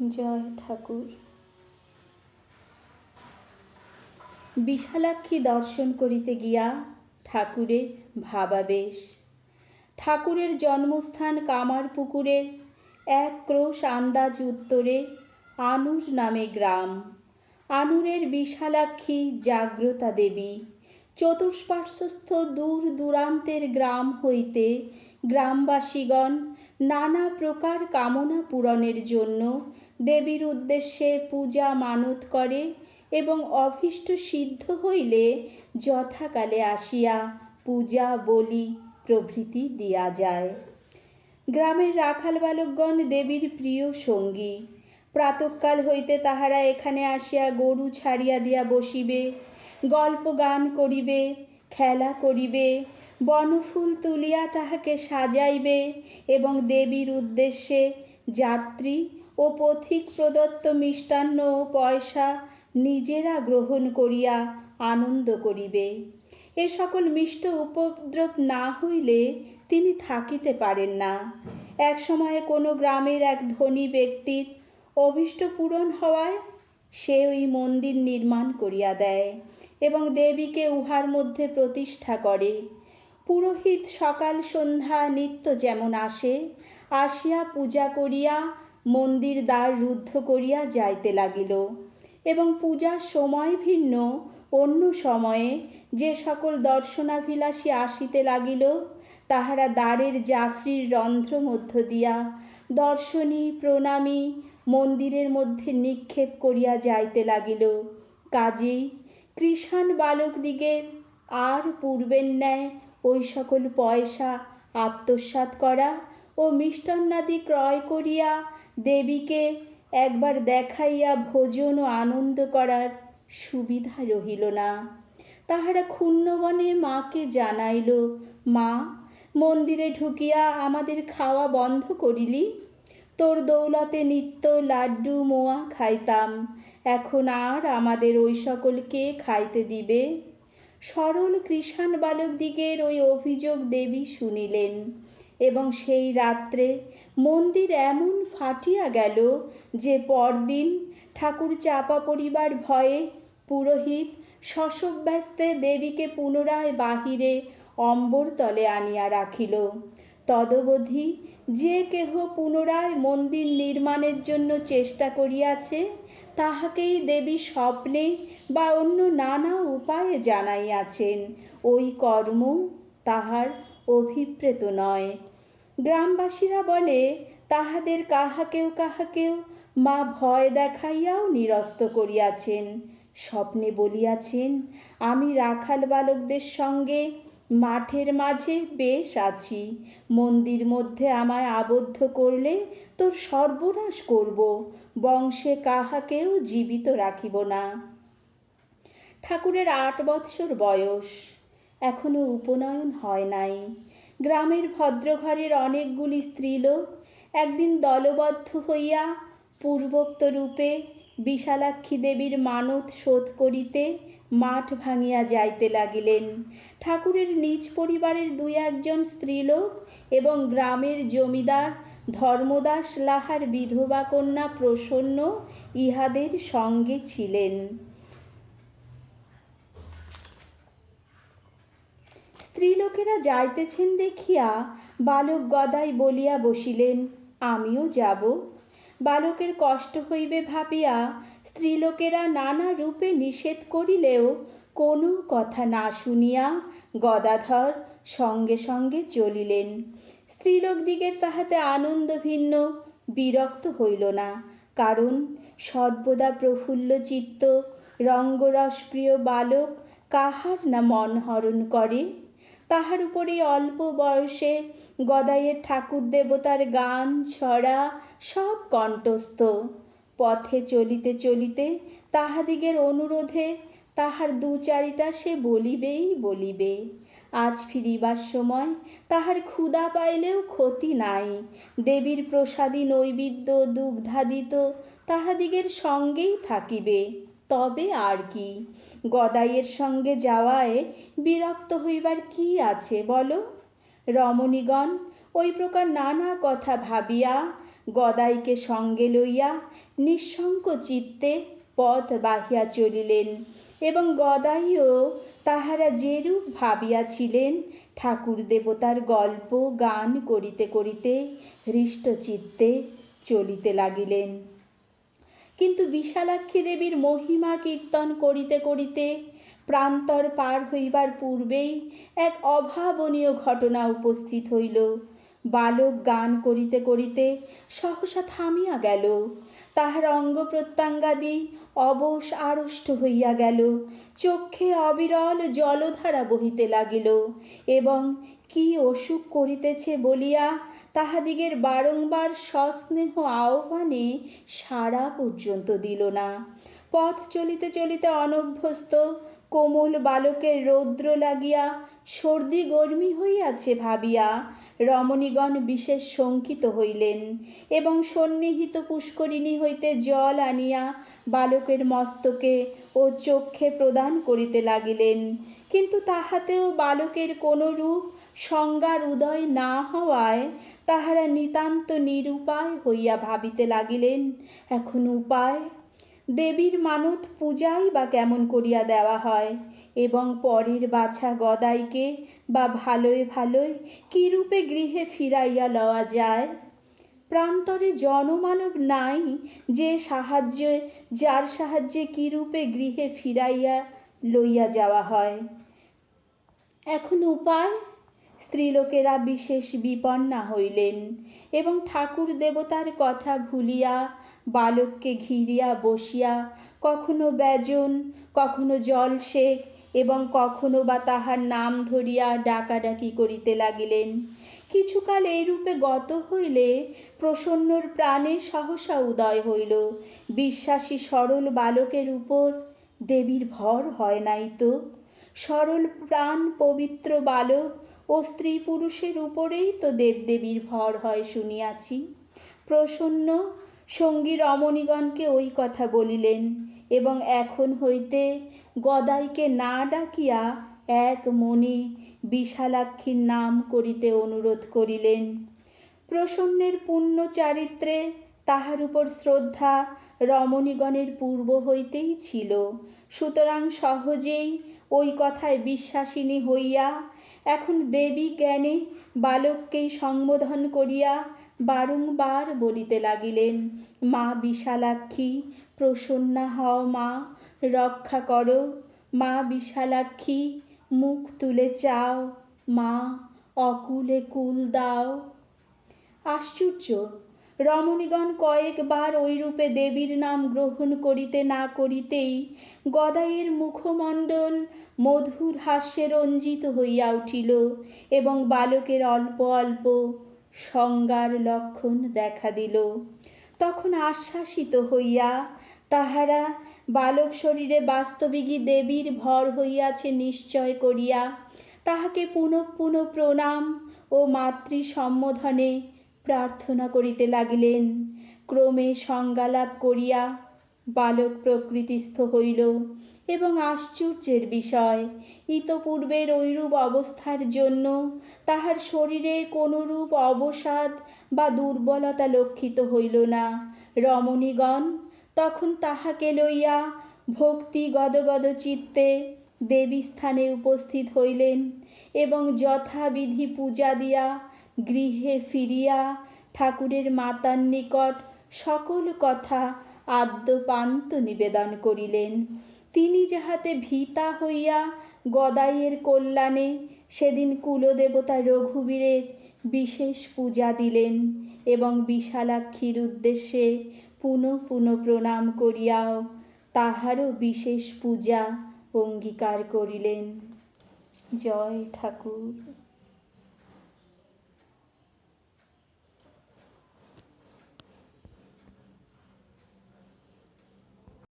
জয় ঠাকুর। বিশালাক্ষী দর্শন করিতে গিয়া ঠাকুরের ভাবাবেশ। ঠাকুরের জন্মস্থান কামার কামারপুকুরের এক ক্রোশ আন্দাজ উত্তরে আনুর নামে গ্রাম। আনুরের বিশালাক্ষী জাগ্রতা দেবী। চতুষ্পার্শ্বস্থ দূর দূরান্তের গ্রাম হইতে গ্রামবাসীগণ নানা প্রকার কামনা পূরণের জন্য দেবীর উদ্দেশ্যে পূজা মানত করে এবং অভীষ্ট সিদ্ধ হইলে যথাকালে আসিয়া পূজা, বলি, প্রভৃতি দিয়া যায়। গ্রামের রাখাল বালকগণ দেবীর প্রিয় সঙ্গী। প্রাতকাল হইতে তাহারা এখানে আসিয়া গরু ছাড়িয়া দিয়া বসিবে, গল্প গান করিবে, খেলা করিবে, বনফুল তুলিয়া তাহাকে সাজাইবে এবং দেবীর উদ্দেশ্যে যাত্রী ও পথিক প্রদত্ত মিষ্টান্ন ও পয়সা নিজেরা গ্রহণ করিয়া আনন্দ করিবে। এ সকল মিষ্ট উপদ্রব না হইলে তিনি থাকিতে পারেন না। এক সময়ে কোনো গ্রামের এক ধনী ব্যক্তির অভীষ্ট পূরণ হওয়ায় সে ওই মন্দির নির্মাণ করিয়া দেয় এবং দেবীকে উহার মধ্যে প্রতিষ্ঠা করে। পুরোহিত সকাল সন্ধ্যা নিত্য যেমন আসে, আসিয়া পূজা করিয়া মন্দির দ্বার রুদ্ধ করিয়া যাইতে লাগিল এবং পূজার সময় ভিন্ন, অন্য সময়ে যে সকল দর্শনাভিলাষী আসিতে লাগিল, তাহারা দ্বারের জাফরির রন্ধ্র মধ্য দিয়া দর্শনী, প্রণামী, মন্দিরের মধ্যে নিক্ষেপ করিয়া যাইতে লাগিল। কাজেই কৃষাণ বালকদিগের আর পূর্বের ন্যায় ওই সকল পয়সা, আত্মসাৎ করা ও মিষ্টান্নাদি ক্রয় করিয়া দেবীকে একবার দেখাইয়া ভোজন ও আনন্দ করার সুবিধা রহিল না। তাহারা ক্ষুণ্ণবনে মাকে জানাইল, মা, মন্দিরে ঢুকিয়া আমাদের খাওয়া বন্ধ করিলি? তোর দৌলতে নিত্য লাড্ডু, মোয়া খাইতাম। এখন আর আমাদের ওই সকলকে খাইতে দিবে? সরল কৃষাণ বালকদিগের ওই অভিযোগ দেবী শুনিলেন। এবং সেই রাত্রে মন্দির এমন ফাটিয়া গেল যে পরদিন ঠাকুর চাপা পরিবার ভয়ে পুরোহিত শশব্যস্তে দেবীকে পুনরায় বাহিরে অম্বর তলে আনিয়া রাখিল। তদবধি যে কেহ পুনরায় মন্দির নির্মাণের জন্য চেষ্টা করিয়াছে, তাহাকেই দেবী স্বপ্নে বা অন্য নানা উপায়ে জানাইয়াছেন। ওই কর্ম তাহার অভিপ্রেত নয়। গ্রামবাসীরা বলে, তাহাদের কাহাকেও কাহাকেও মা ভয় দেখাইয়াও নিরস্ত করিয়াছেন। স্বপ্নে বলিয়াছেন, আমি রাখাল বালকদের সঙ্গে মাঠের মাঝে বেশ আছি। মন্দির মধ্যে আমায় আবদ্ধ করলে তোর সর্বনাশ করব। বংশে কাহাকেও জীবিত রাখিব না। ঠাকুরের আট বৎসর বয়স। এখনও উপনয়ন হয় নাই। গ্রামের ভদ্রঘরের অনেকগুলি স্ত্রীলোক একদিন দলবদ্ধ হইয়া পূর্বোক্ত রূপে বিশালাক্ষী দেবীর মানত শোধ করিতে মাঠ ভাঙিয়া যাইতে লাগিলেন। ঠাকুরের নিজ পরিবারের দুই একজন স্ত্রীলোক এবং গ্রামের জমিদার ধর্মদাস লাহার বিধবা কন্যা প্রসন্ন ইহাদের সঙ্গে ছিলেন। স্ত্রীলোকেরা যাইতেছেন দেখিয়া বালক গদাই বলিয়া বসিলেন, আমিও যাব। বালকের কষ্ট হইবে ভাবিয়া স্ত্রীলোকেরা নানা রূপে নিষেধ করিলেও কোনো কথা না শুনিয়া গদাধর সঙ্গে সঙ্গে চলিলেন। স্ত্রীলোকদিগের তাহাতে আনন্দ ভিন্ন, বিরক্ত হইল না, কারণ সর্বদা প্রফুল্ল চিত্ত রঙ্গরসপ্রিয় বালক কাহার না মন হরণ করে? তাহার উপরে অল্প বয়সে গদাইয়ের ঠাকুর দেবতার গান, ছড়া সব কণ্ঠস্থ। পথে চলিতে চলিতে তাহাদিগের অনুরোধে তাহার দু চারিটা সে বলিবেই বলিবে। আজ ফিরিবার সময় তাহার ক্ষুধা পাইলেও ক্ষতি নাই। দেবীর প্রসাদী নৈবেদ্য দুগ্ধাদিত তাহাদিগের সঙ্গেই থাকিবে। তবে আর কি। গদাইয়ের সঙ্গে যাওয়ায় বিরক্ত হইবার কি আছে বলো? রমণীগণ, ওই প্রকার নানা কথা ভাবিয়া গদাইকে সঙ্গে লইয়া নিঃশঙ্ক চিত্তে পথ বাহিয়া চলিলেন এবং গদাইও তাহারা যেরূপ ভাবিয়াছিলেন, ঠাকুর দেবতার গল্প, গান করিতে করিতে হৃষ্টচিত্তে চলিতে লাগিলেন। কিন্তু বিশালাক্ষী দেবীর মহিমা কীর্তন করিতে করিতে প্রান্তর পার হইবার পূর্বেই এক অভাবনীয় ঘটনা উপস্থিত হইল। বালক গান করিতে করিতে সহসা থামিয়া গেল। তাহার অঙ্গ প্রত্যঙ্গাদি অবশ আড়ষ্ট হইয়া গেল। চক্ষে অবিরল জলধারা বহিতে লাগিল এবং কি অসুখ করিতেছে বলিয়া তাহাদিগের বারংবার সস্নেহ আহ্বানে সাড়া পর্যন্ত দিল না। পথ চলিতে চলিতে অনভ্যস্ত, কোমল বালকের রৌদ্র লাগিয়া সর্দি গর্মি হইয়াছে ভাবিয়া রমণীগণ বিশেষ শঙ্কিত হইলেন এবং সন্নিহিত পুষ্করিণী হইতে জল আনিয়া বালকের মস্তকে ও চক্ষে প্রদান করিতে লাগিলেন। কিন্তু তাহাতেও বালকের কোনো রূপ সংজ্ঞার উদয় না হওয়ায় তাহারা নিতান্ত নিরুপায় হইয়া ভাবিতে লাগিলেন, এখন উপায়? দেবীর মানত পূজাই বা কেমন করিয়া দেওয়া হয়? এবং পরের বাছা গদাইকে বা ভালোই ভালোই কিরূপে গৃহে ফিরাইয়া লওয়া যায়? প্রান্তরে জনমানব নাই যে সাহায্যে, যার সাহায্যে কিরূপে গৃহে ফিরাইয়া লইয়া যাওয়া হয়। এখন উপায়? স্ত্রীলোকেরা বিশেষ বিপন্না হইলেন এবং ঠাকুর দেবতার কথা ভুলিয়া, বালককে ঘিরিয়া বসিয়া কখনো ব্যজন, কখনো জলসেক এবং কখনো বা তাহার নাম ধরিয়া ডাকাডাকি করিতে লাগিলেন। কিছুকাল এইরূপে গত হইলে প্রসন্নর প্রাণে সহসা উদয় হইল। বিশ্বাসী সরল বালকের উপর দেবীর ভর হয় নাই তো। সরল প্রাণ পবিত্র বালক ও স্ত্রী পুরুষের উপরেই তো দেবদেবীর ভর হয় শুনিয়াছি। প্রসন্ন সঙ্গী রমণীগণকে ওই কথা বলিলেন এবং এখন হইতে গদাইকে না ডাকিয়া এক মনে বিশালাক্ষীর নাম করিতে অনুরোধ করিলেন। প্রসন্নের পুণ্য চারিত্রে তাহার উপর শ্রদ্ধা রমণীগণের পূর্ব হইতেই ছিল। সুতরাং সহজেই ওই কথায় বিশ্বাসিনী হইয়া এখন দেবী জ্ঞানে বালককেই সম্বোধন করিয়া বারংবার বলিতে লাগিলেন, মা বিশালাক্ষী, প্রসন্না হও মা, রক্ষা করো। মা বিশালাক্ষী, মুখ তুলে চাও। মা, অকুলে কুল দাও। আশ্চর্য! রমণীগণ কয়েকবার ওইরূপে দেবীর নাম গ্রহণ করিতে না করিতেই গদাইয়ের মুখমণ্ডল মধুর হাস্যে রঞ্জিত হইয়া উঠিল এবং বালকের অল্প অল্প সংজ্ঞার লক্ষণ দেখা দিল। তখন আশ্বাসিত হইয়া তাহারা বালক শরীরে বাস্তবিকী দেবীর ভর হইয়াছে নিশ্চয় করিয়া তাহাকে পুনঃ পুনঃ প্রণাম ও মাতৃ সম্বোধনে প্রার্থনা করিতে লাগিলেন। ক্রমে সংজ্ঞালাভ করিয়া বালক প্রকৃতিস্থ হইল এবং আশ্চর্যের বিষয়, ইতপূর্বের ঐরূপ অবস্থার জন্য তাহার শরীরে কোনরূপ অবসাদ বা দুর্বলতা লক্ষিত হইল না। রমণীগণ তখন তাহাকে লইয়া ভক্তি গদগদ চিত্তে দেবী স্থানে উপস্থিত হইলেন এবং যথাবিধি পূজা দিয়া গৃহে ফিরিয়া ঠাকুরের মাতার নিকট সকল কথা আদ্যপান্ত নিবেদন করিলেন। তিনি যাহাতে ভীতা হইয়া গদাইয়ের কল্যাণে সেদিন কুলদেবতা রঘুবীরের বিশেষ পূজা দিলেন এবং বিশালাক্ষীর উদ্দেশ্যে পুনঃ পুনঃ প্রণাম করিয়াও তাহারও বিশেষ পূজা অঙ্গীকার করিলেন। জয় ঠাকুর।